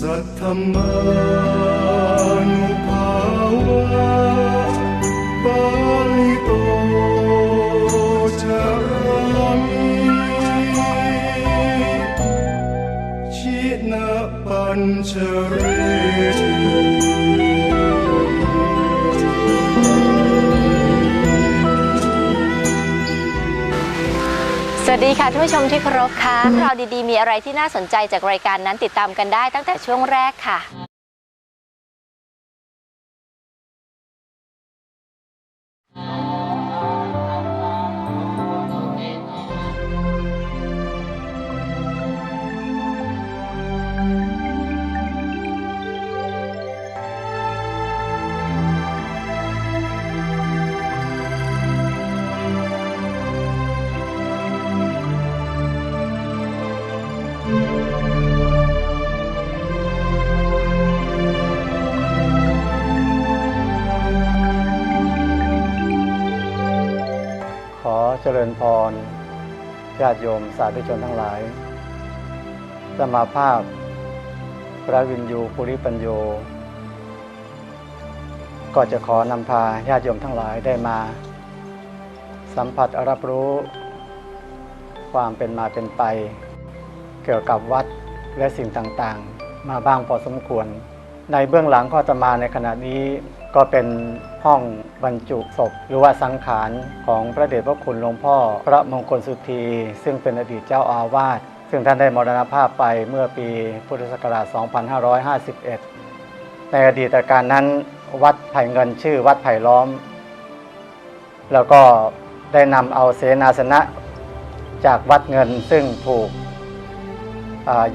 สัทธมานุภาวะปาลิโตจารามิชินะปัญชเร สวัสดีค่ะท่านผู้ชมที่เคารพค่ะข่าวดีๆ มีอะไรที่น่าสนใจจากรายการนั้นติดตามกันได้ตั้งแต่ช่วงแรกค่ะ ริญพรญาติโยมสาธุชนทั้งหลาย สมาภาพ พระวินยูปุริปัญโย ก็จะขอนำพาญาติโยมทั้งหลายได้มา สัมผัสรับรู้ ความเป็นมาเป็นไป เกี่ยวกับวัดและสิ่งต่างๆ มาบ้างพอสมควร ในเบื้องหลังก็จะมาในขณะนี้ก็เป็นห้องบรรจุศพ หรือว่าสังขารของพระเดชพระคุณหลวงพ่อ พระมงคลสุธี ซึ่งเป็นอดีตเจ้าอาวาสซึ่งท่านได้มรณภาพไปเมื่อปีพุทธศักราช 2551 ในอดีตการนั้นวัดไผ่เงินชื่อวัดไผ่ล้อม แล้วก็ได้นำเอาเสนาสนะจากวัดเงินซึ่งถูก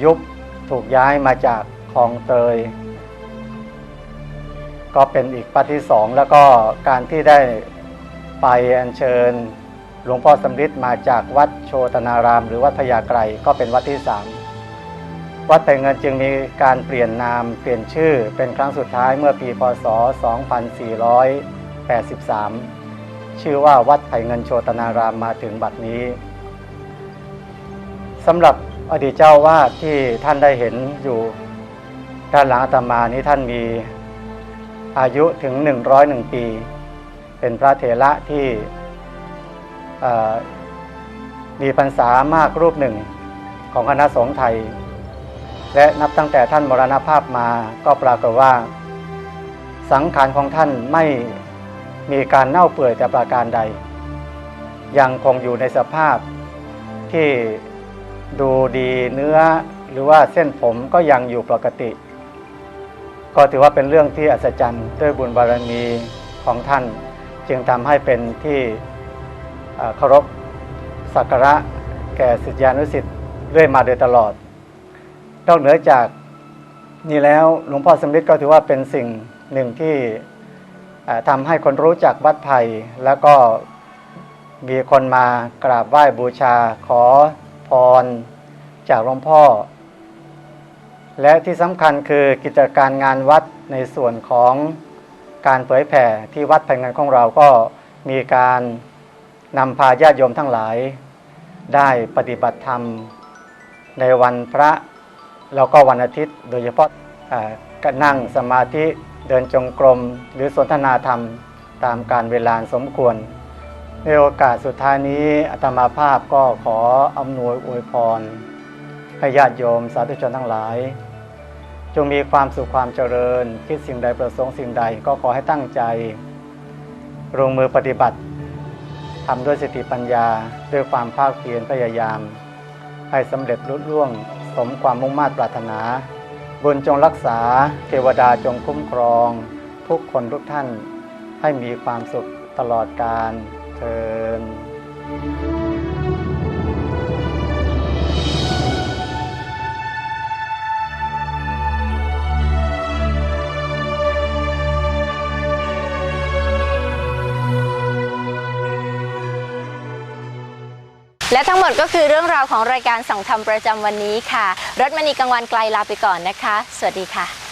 ยุบถูกย้ายมาจากคลองเตย ก็เป็นอีกปัจที่สองแล้วก็การที่ได้ไปอัญเชิญ หลวงพ่อสำริดมาจากวัดโชตนาราม หรือวัดพญาไกรก็เป็นวัดที่สามวัดไผ่เงินจึงมีการเปลี่ยนนามเปลี่ยนชื่อเป็นครั้งสุดท้ายเมื่อปีพศ 2483 ชื่อว่าวัดไผ่เงินโชตนารามมาถึงบัดนี้สำหรับอดีตเจ้าวาดที่ท่านได้เห็นอยู่ด้านหลังอาตมานี้ท่านมี อายุถึง 101 ปี เป็นพระเถระที่มีพรรษามากรูปหนึ่งของคณะสงฆ์ไทย และนับตั้งแต่ท่านมรณภาพมาก็ปรากฏว่า สังขารของท่านไม่มีการเน่าเปื่อยแต่ประการใด ยังคงอยู่ในสภาพที่ดูดีเนื้อหรือว่าเส้นผมก็ยังอยู่ปกติ ก็ถือว่าเป็นเรื่องที่อัศจรรย์ด้วยบุญบารมีของท่าน จึงทำให้เป็นที่เคารพสักการะแก่ศิษยานุศิษย์เรื่อยมาโดยตลอด นอกเหนือจากนี้แล้วหลวงพ่อสำริดก็ถือว่าเป็นสิ่งหนึ่งที่ทำให้คนรู้จักวัดไผ่แล้วก็มีคนมากราบไหว้บูชาขอพรจากหลวงพ่อ และที่สำคัญคือกิจการงานวัดในส่วนของการเผยแผ่ที่วัดแผ่งงานของเราก็มีการนำพาญาติโยมทั้งหลาย ได้ปฏิบัติธรรมในวันพระแล้วก็วันอาทิตย์ โดยเฉพาะอ่าก็นั่งสมาธิเดินจงกรม หรือสนทนาธรรมตามการเวลาสมควร ในโอกาสสุดท้ายนี้อาตมาภาพก็ขออำนวยอวยพร ให้ญาติโยมสาธุชนทั้งหลาย จงมีความสุขความเจริญ คิดสิ่งใดประสงค์สิ่งใดก็ขอให้ตั้งใจลงมือปฏิบัติทำด้วยสติปัญญาด้วยความภาคเพียรพยายาม ให้สำเร็จลุล่วง สมความมุ่งมา่ปรารถนา บุญจงรักษา เทวดาจงคุ้มครอง ทุกคนทุกท่านให้มีความสุขตลอดกาลเทิน และทั้งหมดก็คือเรื่องราวของรายการส่องธรรมประจำวันนี้ค่ะ รถมณีกลางวันไกลลาไปก่อนนะคะ สวัสดีค่ะ